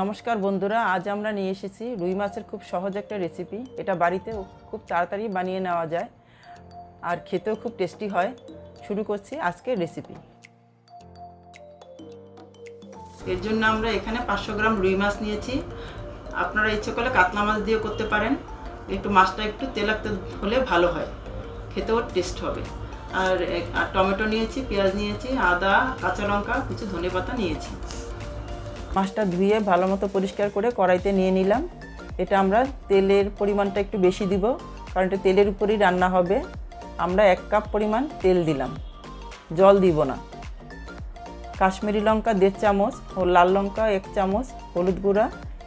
নমস্কার বন্ধুরা, আজ আমরা নিয়ে এসেছি রুই মাছের খুব সহজ একটা রেসিপি এটা বাড়িতে খুব তাড়াতাড়ি বানিয়ে নেওয়া যায় আর খেতেও খুব টেস্টি হয়। শুরু করছি আজকের রেসিপি এর জন্য আমরা এখানে পাঁচশো গ্রাম রুই মাছ নিয়েছি। আপনারা ইচ্ছে করলে কাতলা মাছ দিয়ে করতে পারেন। একটু মাছটা একটু তেলাক্ত হলে ভালো হয়। খেতেও টেস্ট হবে। আর টমেটো নিয়েছি, পেঁয়াজ নিয়েছি, আদা, কাঁচা লঙ্কা, কিছু ধনেপাতা নিয়েছি। মাছটা ধুয়ে ভালো মতো পরিষ্কার করে কড়াইতে নিয়ে নিলাম। এটা আমরা তেলের পরিমাণটা একটু বেশি দিব, কারণ এটা তেলের উপরেই রান্না হবে। আমরা এক কাপ পরিমাণ তেল দিলাম। জল দিব না। কাশ্মীরি লঙ্কা দেড় চামচ ও লাল লঙ্কা এক চামচ, হলুদ গুঁড়া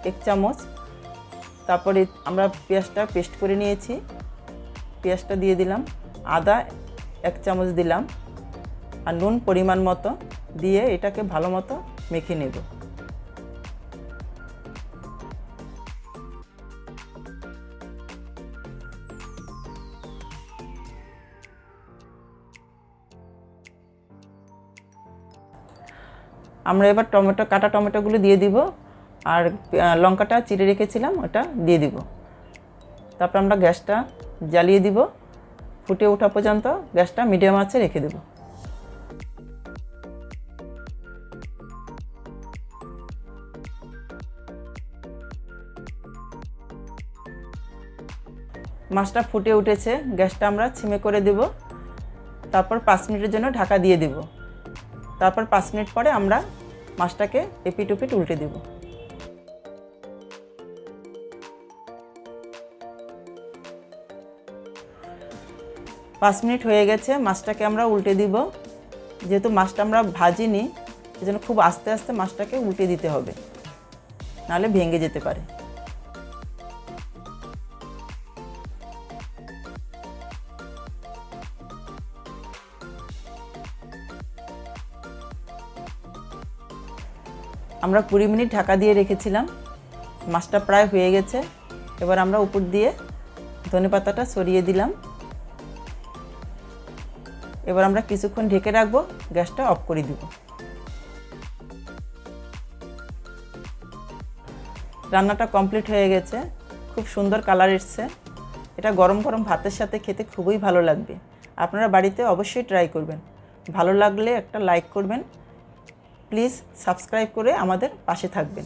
এক চামচ। তারপরে আমরা পেঁয়াজটা পেস্ট করে নিয়েছি। পেঁয়াজটা দিয়ে দিলাম। আদা এক চামচ দিলাম। আর নুন পরিমাণ মতো দিয়ে এটাকে ভালো মতো মেখে নেব। আমরা এবার টমেটো, কাটা টমেটোগুলো দিয়ে দিব। আর লঙ্কাটা চিড়ে রেখেছিলাম, ওটা দিয়ে দিব। তারপর আমরা গ্যাসটা জ্বালিয়ে দিব। ফুটে ওঠা পর্যন্ত গ্যাসটা মিডিয়াম আঁচে রেখে দেব। মাছটা ফুটে উঠেছে, গ্যাসটা আমরা ছিমে করে দেব। তারপর পাঁচ মিনিটের জন্য ঢাকা দিয়ে দেব। তারপর পাঁচ মিনিট পরে আমরা মাছটাকে এপিট উপিট উল্টে দেব। পাঁচ মিনিট হয়ে গেছে, মাছটাকে আমরা উল্টে দিব। যেহেতু মাছটা আমরা ভাজিনি সেজন্য খুব আস্তে আস্তে মাছটাকে উল্টে দিতে হবে। নাহলে ভেঙে যেতে পারে। আমরা কুড়ি মিনিট ঢাকা দিয়ে রেখেছিলাম। মাছটা প্রায় হয়ে গেছে। এবার আমরা উপর দিয়ে ধনে পাতাটা সরিয়ে দিলাম। এবার আমরা কিছুক্ষণ ঢেকে রাখব, গ্যাসটা অফ করে দিব। রান্নাটা কমপ্লিট হয়ে গেছে। খুব সুন্দর কালার এসছে। এটা গরম গরম ভাতের সাথে খেতে খুবই ভালো লাগবে। আপনারা বাড়িতে অবশ্যই ট্রাই করবেন। ভালো লাগলে একটা লাইক করবেন। প্লিজ সাবস্ক্রাইব করে আমাদের পাশে থাকবেন।